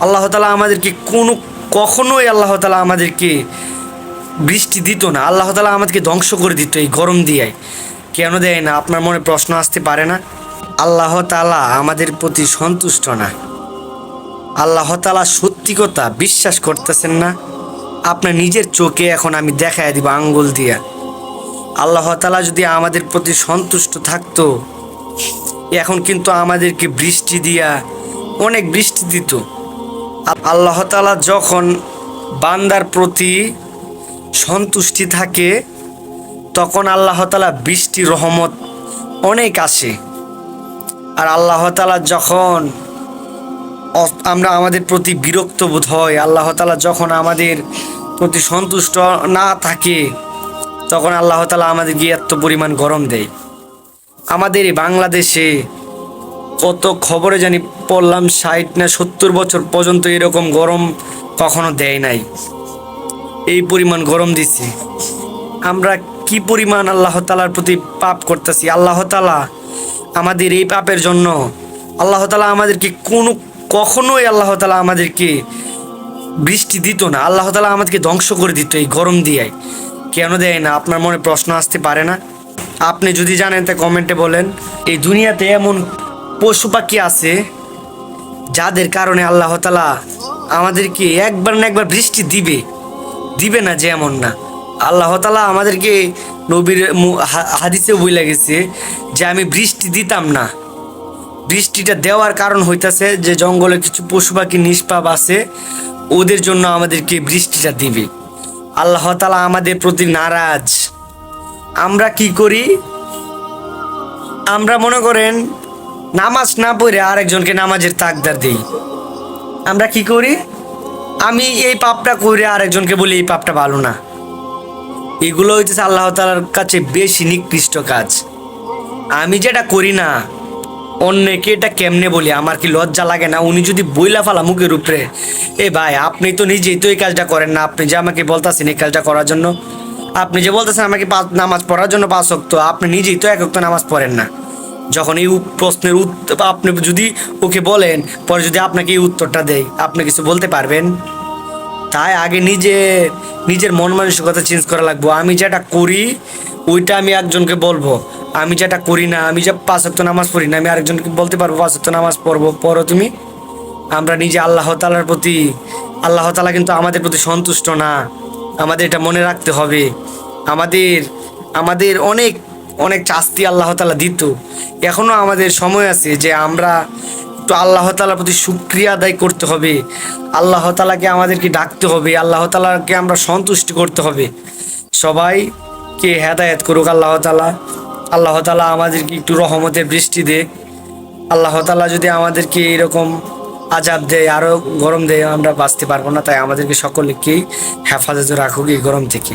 আল্লাহ তালা আমাদেরকে কোনো কখনোই আল্লাহ তালা আমাদেরকে বৃষ্টি দিত না। আল্লাহ তালা আমাদেরকে ধ্বংস করে দিত এই গরম দিয়ে কেন দেয় না? আপনার মনে প্রশ্ন আসতে পারে না। আল্লাহ তালা আমাদের প্রতি সন্তুষ্ট না। আল্লাহ তালা সত্যি কথা বিশ্বাস করতেছেন না। আপনার নিজের চোখে এখন আমি দেখায় দিব আঙ্গুল দিয়া। আল্লাহ তালা যদি আমাদের প্রতি সন্তুষ্ট থাকতো, এখন কিন্তু আমাদেরকে বৃষ্টি দিয়া অনেক বৃষ্টি দিত। আল্লাহ তালা যখন বান্দার প্রতি সন্তুষ্টি থাকে, তখন আল্লাহ তালা বৃষ্টি রহমত অনেক আসে। আর আল্লাহ তালা যখন আমরা আমাদের প্রতি বিরক্ত বোধ হয়, আল্লাহ তালা যখন আমাদের প্রতি সন্তুষ্ট না থাকে, তখন আল্লাহ তালা আমাদের গিয়ে এত পরিমাণ গরম দেয়। আমাদের এই বাংলাদেশে কত খবরে জানি পড়লাম ষাট না সত্তর বছর পর্যন্ত এরকম গরম কখনো দেয় নাই। এই পরিমাণ গরম দিচ্ছে আমরা কি পরিমাণ আল্লাহ তালার প্রতি পাপ করতেছি? আল্লাহ তালা আমাদের এই পাপের জন্য আল্লাহ তালা আমাদেরকে কোনো কখনোই আল্লাহ তালা আমাদেরকে বৃষ্টি দিত না। আল্লাহ তালা আমাদেরকে ধ্বংস করে দিত এই গরম দিয়ে। কেন দেয় না? আপনার মনে প্রশ্ন আসতে পারে না। আপনি যদি জানেন তা কমেন্টে বলেন। এই দুনিয়াতে এমন পশু পাখি আছে, যাদের কারণে আল্লাহ তালা আমাদেরকে একবার না একবার বৃষ্টি দিবে দিবে না যে এমন না। আল্লাহ তালা আমাদেরকে নবীর হাদিসে বই লাগেছে যে আমি বৃষ্টি দিতাম না। বৃষ্টিটা দেওয়ার কারণ হইতাছে যে জঙ্গলে কিছু পশু পাখি নিষ্পাপ আছে, ওদের জন্য আমাদেরকে বৃষ্টিটা দিবে। আল্লাহ তালা আমাদের প্রতি নারাজ। আমরা কি করি? আমরা মনে করেন নামাজ না পড়ে আরেকজনকে নামাজের তাকদার দিই। আমরা কি করি? আমি এই পাপটা করে আরেকজনকে বলি, এই পাপটা ভালো না। এগুলো হইতেছে আল্লাহ তালার কাছে বেশি নিকৃষ্ট কাজ। আমি যেটা করি না, অন্যকে এটা কেমনে বলি? আমার কি লজ্জা লাগে না? উনি যদি বইলা ফালা মুখের উপরে, এ ভাই, আপনি তো নিজেই তো এই কাজটা করেন না। আপনি যে আমাকে বলতেছেন এই কাজটা করার জন্য, আপনি যে বলতেছেন আমাকে নামাজ পড়ার জন্য পাঁচ অক্ত আপনি নিজেই তো এক অক্ত নামাজ পড়েন না। যখন এই প্রশ্নের উত্তর আপনি যদি ওকে বলেন, পরে যদি আপনাকে এই উত্তরটা দেয়, আপনি কিছু বলতে পারবেন? তাই আগে নিজে, নিজের মন মানসিকতা চেঞ্জ করা লাগবো। আমি যেটা করি, ওইটা আমি একজনকে বলব। আমি যেটা করি না, আমি যে পাঁচ ওয়াক্ত নামাজ পড়ি না, আমি আরেকজনকে বলতে পারব, পাঁচ ওয়াক্ত নামাজ পড়ব। পড়ো তুমি, আমরা নিজে আল্লাহ তালার প্রতি, আল্লাহ তালা কিন্তু আমাদের প্রতি সন্তুষ্ট না। আমাদের এটা মনে রাখতে হবে। আমাদের আমাদের অনেক অনেক চাস্তি আল্লাহ তালা দিত। এখনও আমাদের সময় আছে যে আমরা তো আল্লাহ তালার প্রতি সুক্রিয়া আদায় করতে হবে। আল্লাহ তালাকে আমাদেরকে ডাকতে হবে, আল্লাহ তালাকে আমরা সন্তুষ্টি করতে হবে। সবাইকে হেদায়েত করুক আল্লাহ তালা আল্লাহ তালা আমাদেরকে একটু রহমতের বৃষ্টি দেখ আল্লাহ তালা যদি আমাদেরকে এরকম আজাব দেয় আরও গরম দেয়, আমরা বাঁচতে পারব না। তাই আমাদেরকে সকলকেই হেফাজতে রাখুক এই গরম থেকে।